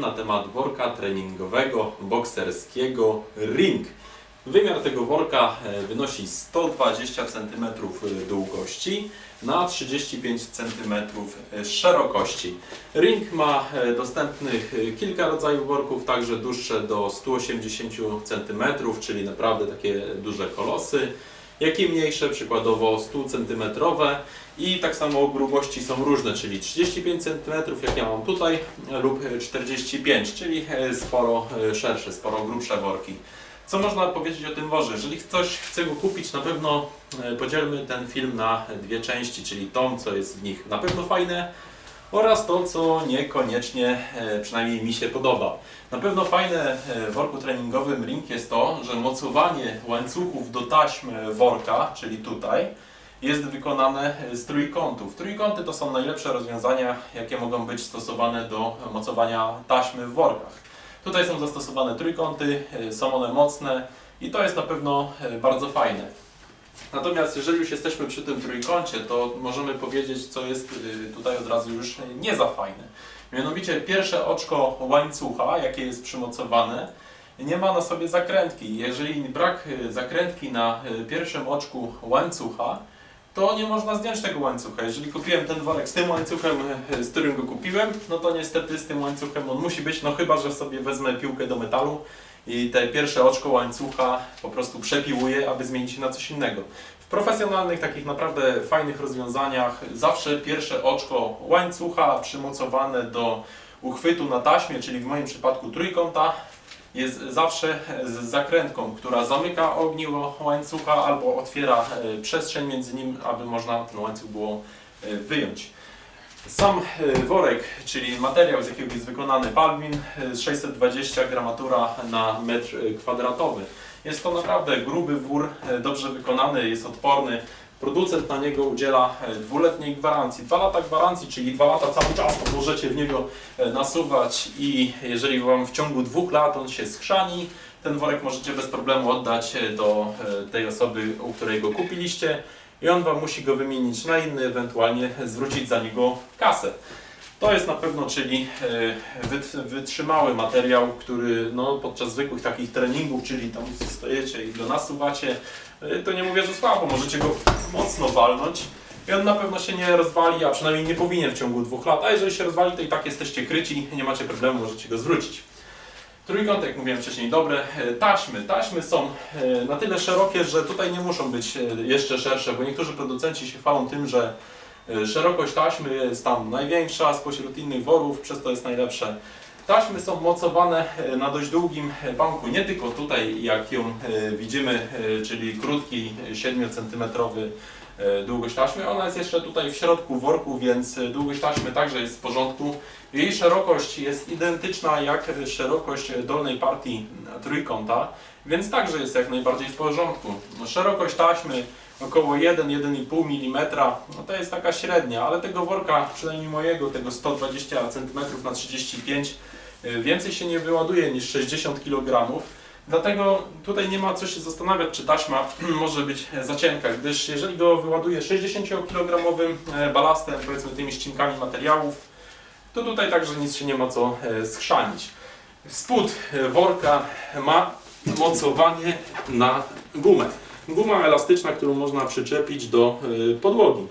na temat worka treningowego, bokserskiego Ring. Wymiar tego worka e, wynosi 120 cm długości na 35 cm szerokości. Ring ma e, dostępnych e, kilka rodzajów worków, także dłuższe do 180 cm, czyli naprawdę takie duże kolosy jak i mniejsze, przykładowo 100 cm i tak samo grubości są różne, czyli 35 cm jak ja mam tutaj lub 45, czyli e, sporo e, szersze, sporo grubsze worki. Co można powiedzieć o tym worze? Jeżeli ktoś chce go kupić, na pewno e, podzielmy ten film na dwie części, czyli tą, co jest w nich na pewno fajne oraz to, co niekoniecznie e, przynajmniej mi się podoba. Na pewno fajne e, w worku treningowym Ring jest to, że mocowanie łańcuchów do taśm worka, czyli tutaj, jest wykonane z trójkątów. Trójkąty to są najlepsze rozwiązania, jakie mogą być stosowane do mocowania taśmy w workach. Tutaj są zastosowane trójkąty, e, są one mocne i to jest na pewno e, bardzo fajne. Natomiast jeżeli już jesteśmy przy tym trójkącie, to możemy powiedzieć, co jest y, tutaj od razu już nie za fajne. Mianowicie pierwsze oczko łańcucha, jakie jest przymocowane, nie ma na sobie zakrętki. Jeżeli brak y, zakrętki na y, pierwszym oczku łańcucha, to nie można zdjąć tego łańcucha. Jeżeli kupiłem ten worek z tym łańcuchem, z którym go kupiłem, no to niestety z tym łańcuchem on musi być, no chyba, że sobie wezmę piłkę do metalu i te pierwsze oczko łańcucha po prostu przepiłuję, aby zmienić je na coś innego. W profesjonalnych, takich naprawdę fajnych rozwiązaniach zawsze pierwsze oczko łańcucha przymocowane do uchwytu na taśmie, czyli w moim przypadku trójkąta, jest zawsze z zakrętką, która zamyka ogniwo łańcucha albo otwiera e, przestrzeń między nim, aby można ten łańcuch było e, wyjąć. Sam e, worek, czyli materiał, z jakiego jest wykonany palwin, e, 620 gramatura na metr e, kwadratowy. Jest to naprawdę gruby wór, e, dobrze wykonany, jest odporny. Producent na niego udziela e, dwuletniej gwarancji. Dwa lata gwarancji, czyli dwa lata cały czas możecie w niego e, nasuwać i jeżeli Wam w ciągu dwóch lat on się skrzani, ten worek możecie bez problemu oddać e, do e, tej osoby, u której go kupiliście i on Wam musi go wymienić na inny, ewentualnie zwrócić za niego kasę. To jest na pewno, czyli e, wyt- wytrzymały materiał, który no, podczas zwykłych takich treningów, czyli tam stojecie i go nasuwacie, e, to nie mówię, że słabo, możecie go mocno walnąć i on na pewno się nie rozwali, a przynajmniej nie powinien w ciągu dwóch lat, a jeżeli się rozwali, to i tak jesteście kryci, nie macie problemu, możecie go zwrócić. Trójkąt, jak mówiłem wcześniej, dobre. E, Taśmy. Taśmy są e, na tyle szerokie, że tutaj nie muszą być e, jeszcze szersze, bo niektórzy producenci się chwalą tym, że szerokość taśmy jest tam największa spośród innych worów, przez to jest najlepsze. Taśmy są mocowane e, na dość długim e, pałku, nie tylko tutaj jak ją e, widzimy, czyli krótki 7 cm długość taśmy, ona jest jeszcze tutaj w środku worku, więc długość taśmy także jest w porządku. Jej szerokość jest identyczna jak szerokość dolnej partii trójkąta, więc także jest jak najbardziej w porządku. No, Szerokość taśmy około 1-1,5 mm, no to jest taka średnia, ale tego worka, przynajmniej mojego, tego 120 cm na 35 y, więcej się nie wyładuje niż 60 kg. Dlatego tutaj nie ma co się zastanawiać, czy taśma może być za cienka, gdyż jeżeli go wyładuję 60-kg balastem, powiedzmy tymi ścinkami materiałów, to tutaj także nic się nie ma co e, schrzanić. Spód e, worka ma mocowanie na gumę. Guma elastyczna, którą można przyczepić do e, podłogi.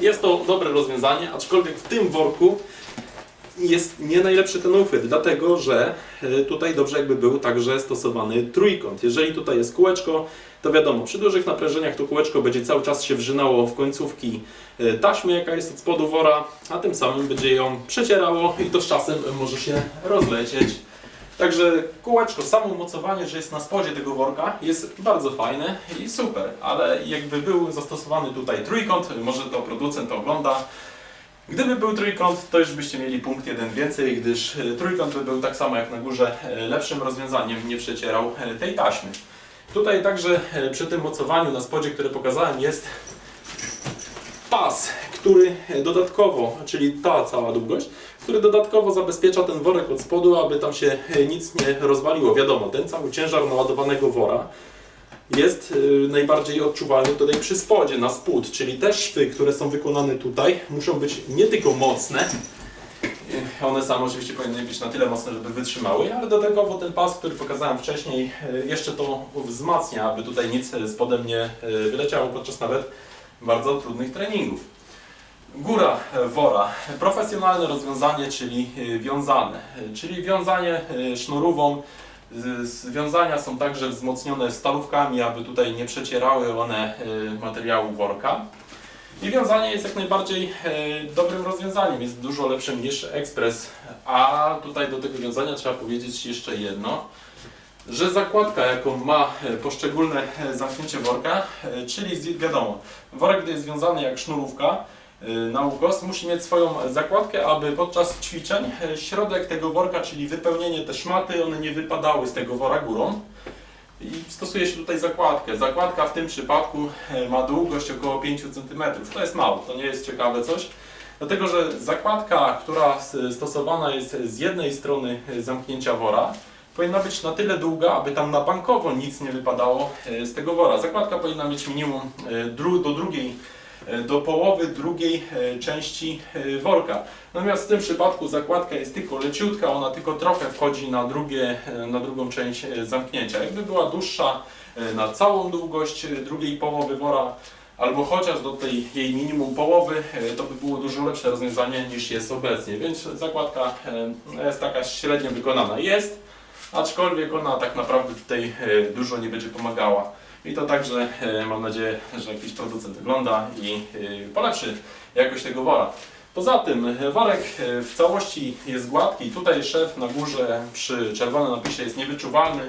Jest to dobre rozwiązanie, aczkolwiek w tym worku jest nie najlepszy ten uchwyt, dlatego że e, tutaj dobrze jakby był także stosowany trójkąt. Jeżeli tutaj jest kółeczko, to wiadomo, przy dużych naprężeniach to kółeczko będzie cały czas się wrzynało w końcówki e, taśmy, jaka jest od spodu wora, a tym samym będzie ją przecierało i to z czasem może się rozlecieć. Także kółeczko, samo mocowanie, że jest na spodzie tego worka jest bardzo fajne i super, ale jakby był zastosowany tutaj trójkąt, może to producent ogląda, Gdyby był trójkąt, to już byście mieli punkt jeden więcej, gdyż e, trójkąt by był tak samo jak na górze e, lepszym rozwiązaniem, nie przecierał e, tej taśmy. Tutaj także przy tym mocowaniu na spodzie, które pokazałem, jest pas, który dodatkowo, czyli ta cała długość, który dodatkowo zabezpiecza ten worek od spodu, aby tam się nic nie rozwaliło. Wiadomo, ten cały ciężar naładowanego wora jest y, najbardziej odczuwalny tutaj przy spodzie, na spód, czyli te szwy, które są wykonane tutaj, muszą być nie tylko mocne, one same oczywiście powinny być na tyle mocne, żeby wytrzymały, ale dodatkowo ten pas, który pokazałem wcześniej, e, jeszcze to wzmacnia, aby tutaj nic spodem nie wyleciało podczas nawet bardzo trudnych treningów. Góra e, wora. Profesjonalne rozwiązanie, czyli wiązane, czyli wiązanie sznurową. Związania są także wzmocnione stalówkami, aby tutaj nie przecierały one e, materiału worka. I wiązanie jest jak najbardziej e, dobrym rozwiązaniem, jest dużo lepszym niż ekspres. A tutaj do tego wiązania trzeba powiedzieć jeszcze jedno, że zakładka jaką ma e, poszczególne zamknięcie worka, czyli wiadomo, worek gdy jest związany jak sznurówka e, na ukos, musi mieć swoją zakładkę, aby podczas ćwiczeń e, środek tego worka, czyli wypełnienie te szmaty, one nie wypadały z tego wora górą. I stosuje się tutaj zakładkę. Zakładka w tym przypadku e, ma długość około 5 cm. To jest mało, to nie jest ciekawe coś. Dlatego, że zakładka, która stosowana jest z jednej strony zamknięcia wora, powinna być na tyle długa, aby tam na bankowo nic nie wypadało z tego wora. Zakładka powinna mieć minimum do drugiej, do połowy drugiej e, części e, worka. Natomiast w tym przypadku zakładka jest tylko leciutka, ona tylko trochę wchodzi na, drugie, e, na drugą część zamknięcia. Jakby była dłuższa na całą długość drugiej połowy wora, albo chociaż do tej jej minimum połowy, to by było dużo lepsze rozwiązanie niż jest obecnie. Więc zakładka jest taka średnio wykonana. Jest, aczkolwiek ona tak naprawdę tutaj dużo nie będzie pomagała. I to także e, mam nadzieję, że jakiś producent ogląda i e, polepszy jakość tego wora. Poza tym e, worek w całości jest gładki. Tutaj szef na górze przy czerwonym napisie jest niewyczuwalny.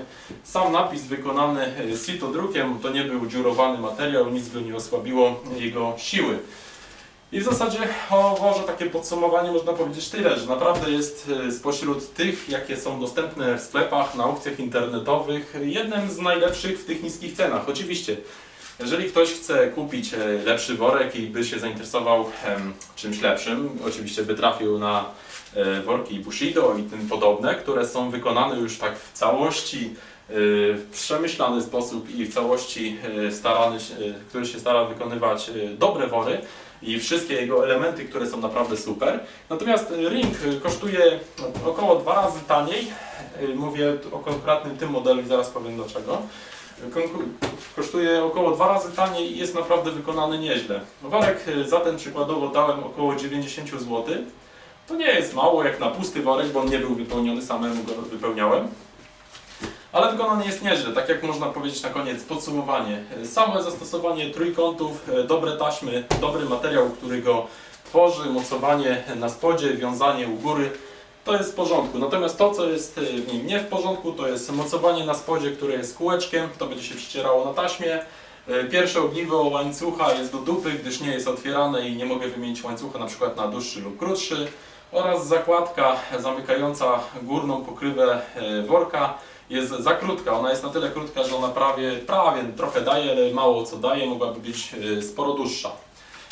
Sam napis wykonany e, sitodrukiem, to nie był dziurowany materiał, nic by nie osłabiło jego siły. I w zasadzie o worze takie podsumowanie można powiedzieć tyle, że naprawdę jest e, spośród tych, jakie są dostępne w sklepach, na aukcjach internetowych, jednym z najlepszych w tych niskich cenach. Oczywiście, jeżeli ktoś chce kupić e, lepszy worek i by się zainteresował czymś lepszym, oczywiście by trafił na e, worki Bushido i tym podobne, które są wykonane już tak w całości, e, w przemyślany sposób i w całości starany, który się stara wykonywać dobre wory i wszystkie jego elementy, które są naprawdę super. Natomiast ring kosztuje około dwa razy taniej. Mówię o konkretnym tym modelu i zaraz powiem dlaczego. Kosztuje około dwa razy taniej i jest naprawdę wykonany nieźle. Worek e, za ten przykładowo dałem około 90 zł. To nie jest mało jak na pusty worek, bo on nie był wypełniony, samemu go wypełniałem. Ale wykonany jest nieźle, tak jak można powiedzieć na koniec podsumowanie. Samo zastosowanie trójkątów, e, dobre taśmy, dobry materiał, który go tworzy, mocowanie na spodzie, wiązanie u góry, to jest w porządku. Natomiast to, co jest e, w nim nie w porządku, to jest mocowanie na spodzie, które jest kółeczkiem, to będzie się przycierało na taśmie. E, Pierwsze ogniwo łańcucha jest do dupy, gdyż nie jest otwierane i nie mogę wymienić łańcucha na przykład na dłuższy lub krótszy. Oraz zakładka zamykająca górną pokrywę worka jest za krótka. Ona jest na tyle krótka, że ona prawie, prawie trochę daje, ale mało co daje, mogłaby być e, sporo dłuższa.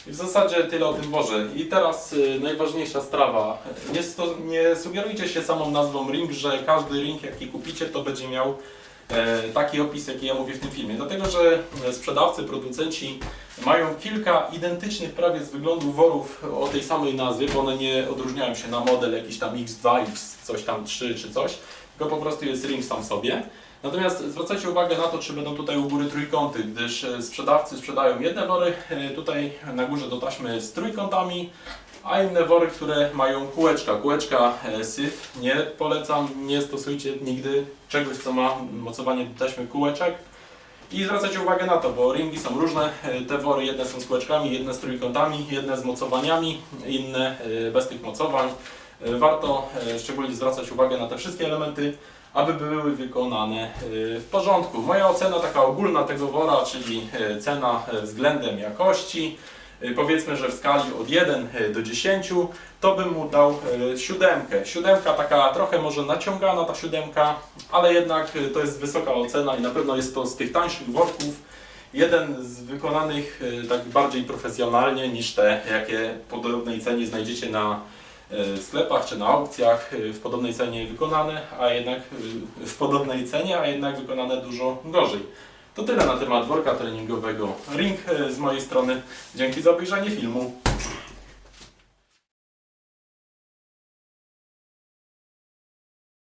I w zasadzie tyle o tym worze. I teraz y, najważniejsza sprawa. Nie, nie sugerujcie się samą nazwą ring, że każdy ring jaki kupicie to będzie miał e, taki opis jaki ja mówię w tym filmie. Dlatego, że e, sprzedawcy, producenci mają kilka identycznych prawie z wyglądu worów o tej samej nazwie, bo one nie odróżniają się na model jakiś tam X2, X coś tam 3 czy coś, tylko po prostu jest ring sam sobie. Natomiast zwracajcie uwagę na to, czy będą tutaj u góry trójkąty, gdyż e, sprzedawcy sprzedają jedne wory e, tutaj na górze do taśmy z trójkątami, a inne wory, które mają kółeczka. Kółeczka e, syf nie polecam, nie stosujcie nigdy czegoś, co ma mocowanie do taśmy kółeczek. I zwracajcie uwagę na to, bo ringi są różne. E, Te wory jedne są z kółeczkami, jedne z trójkątami, jedne z mocowaniami, inne e, bez tych mocowań. Warto szczególnie zwracać uwagę na te wszystkie elementy, aby były wykonane w porządku. Moja ocena taka ogólna tego wora, czyli cena względem jakości, powiedzmy, że w skali od 1 do 10, to bym mu dał e, siódemkę. Siódemka taka trochę może naciągana ta siódemka, ale jednak e, to jest wysoka ocena i na pewno jest to z tych tańszych worków jeden z wykonanych e, tak bardziej profesjonalnie niż te, jakie w podobnej cenie znajdziecie na e, w sklepach czy na aukcjach e, w podobnej cenie wykonane, a jednak e, w podobnej cenie, a jednak wykonane dużo gorzej. To tyle na temat worka treningowego Ring e, z mojej strony. Dzięki za obejrzenie filmu.